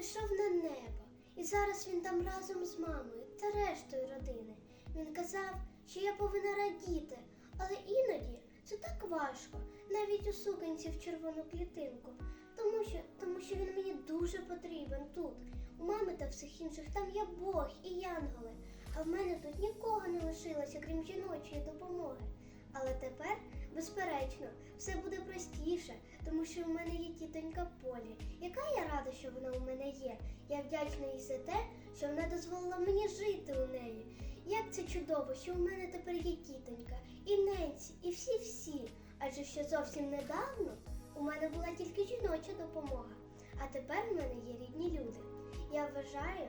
пішов на небо, і зараз він там разом з мамою та рештою родини. Він казав, що я повинна радіти, але іноді це так важко, навіть у суконці в червону клітинку, тому що, тому що він мені дуже потрібен тут. У мами та всіх інших там є Бог і янголи, а в мене тут нікого не лишилося, крім жіночої допомоги. Але тепер, безперечно, все буде простіше, тому що в мене є тітонька Полі. Яка я рада, що вона у мене є. Я вдячна їй за те, що вона дозволила мені жити у неї. Як це чудово, що у мене тепер є тітонька, і Ненці, і всі-всі. Адже ще зовсім недавно у мене була тільки жіноча допомога, а тепер в мене є рідні люди. Я вважаю,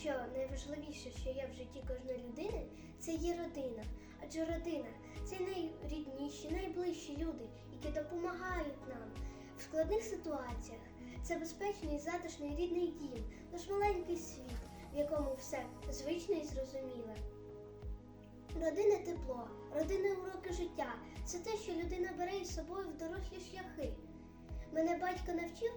що найважливіше, що є в житті кожної людини, це є родина. Адже родина це найрідніші, найближчі люди, які допомагають нам в складних ситуаціях. Це безпечний затишний рідний дім, наш маленький світ, в якому все звичне і зрозуміле. Родина тепло, родина уроки життя це те, що людина бере із собою в дорослі шляхи. Мене батько навчив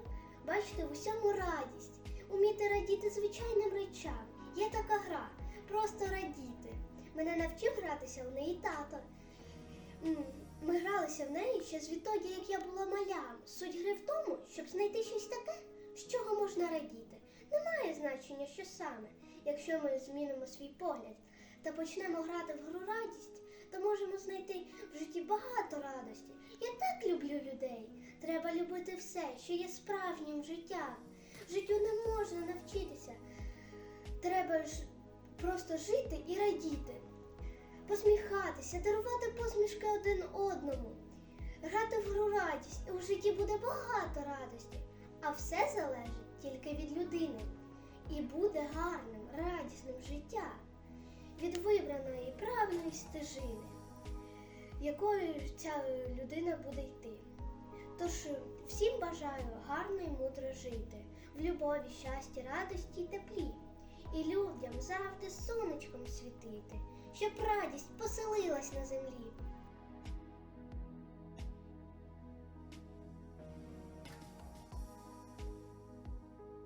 бачити в усьому радість, уміти радіти звичайним речам. Є така гра, просто радіти. Мене навчив гратися в неї тато. Ми гралися в неї ще звідтоді, як я була малям. Суть гри в тому, щоб знайти щось таке, з чого можна радіти. Немає значення, що саме. Якщо ми змінимо свій погляд та почнемо грати в гру радість, то можемо знайти в житті багато радості. Я так люблю людей. Треба любити все, що є справжнім життям. Життю не можна навчитися. Треба ж просто жити і радіти посміхатися, дарувати посмішки один одному, грати в гру радість, у житті буде багато радості, а все залежить тільки від людини. І буде гарним, радісним життя від вибраної правильної стежини, якою ця людина буде йти. Тож всім бажаю гарно і мудро жити, в любові, щасті, радості й теплі, і людям завжди сонечком світити, щоб радість поселилась на землі.